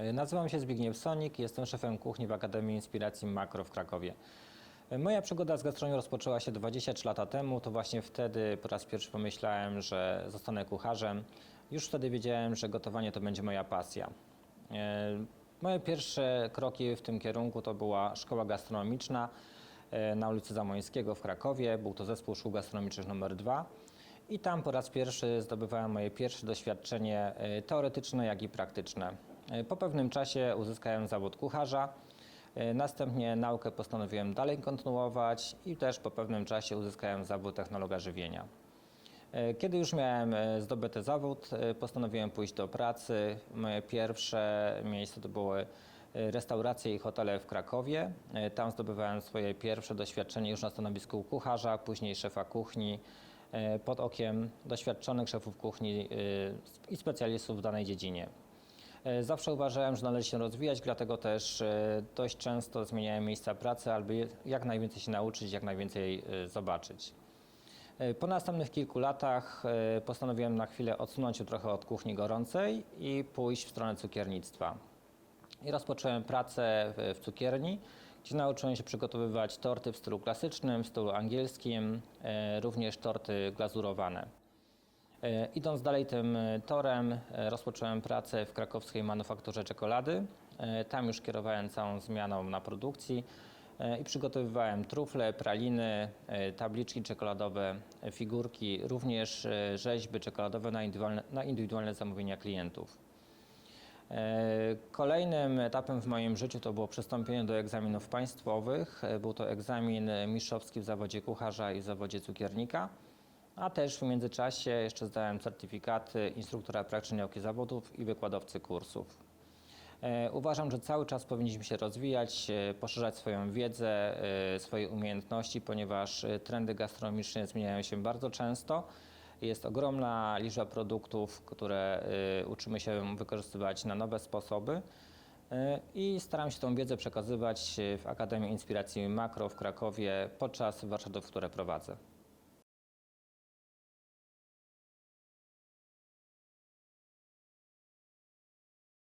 E, Nazywam się Zbigniew Sonik, jestem szefem kuchni w Akademii Inspiracji Makro w Krakowie. E, Moja przygoda z gastronomią rozpoczęła się 23 lata temu. To właśnie wtedy po raz pierwszy pomyślałem, że zostanę kucharzem. Już wtedy wiedziałem, że gotowanie to będzie moja pasja. E, Moje pierwsze kroki w tym kierunku to była szkoła gastronomiczna na ulicy Zamońskiego w Krakowie. Był to zespół szkół gastronomicznych numer 2. I tam po raz pierwszy zdobywałem moje pierwsze doświadczenie teoretyczne, jak i praktyczne. E, Po pewnym czasie uzyskałem zawód kucharza. E, Następnie naukę postanowiłem dalej kontynuować i też po pewnym czasie uzyskałem zawód technologa żywienia. E, Kiedy już miałem zdobyty zawód, postanowiłem pójść do pracy. Moje pierwsze miejsce to były restauracje i hotele w Krakowie. Tam zdobywałem swoje pierwsze doświadczenie już na stanowisku kucharza, później szefa kuchni, pod okiem doświadczonych szefów kuchni i specjalistów w danej dziedzinie. E, Zawsze uważałem, że należy się rozwijać, dlatego też e, dość często zmieniałem miejsca pracy, aby jak najwięcej się nauczyć, jak najwięcej e, zobaczyć. Po następnych kilku latach postanowiłem na chwilę odsunąć się trochę od kuchni gorącej i pójść w stronę cukiernictwa. I rozpocząłem pracę w, cukierni, gdzie nauczyłem się przygotowywać torty w stylu klasycznym, w stylu angielskim, również torty glazurowane. E, Idąc dalej tym e, torem, e, rozpocząłem pracę w krakowskiej manufakturze czekolady. Tam już kierowałem całą zmianą na produkcji i przygotowywałem trufle, praliny, tabliczki czekoladowe, figurki, również rzeźby czekoladowe na indywidualne, na indywidualne zamówienia klientów. Kolejnym etapem w moim życiu to było przystąpienie do egzaminów państwowych. Był to egzamin mistrzowski w zawodzie kucharza i w zawodzie cukiernika, a też w międzyczasie jeszcze zdałem certyfikaty instruktora praktycznie nauki zawodów i wykładowcy kursów. E, Uważam, że cały czas powinniśmy się rozwijać, e, poszerzać swoją wiedzę, e, swoje umiejętności, ponieważ trendy gastronomiczne zmieniają się bardzo często. Jest ogromna liczba produktów, które uczymy się wykorzystywać na nowe sposoby i staram się tą wiedzę przekazywać w Akademii Inspiracji Makro w Krakowie podczas warsztatów, które prowadzę.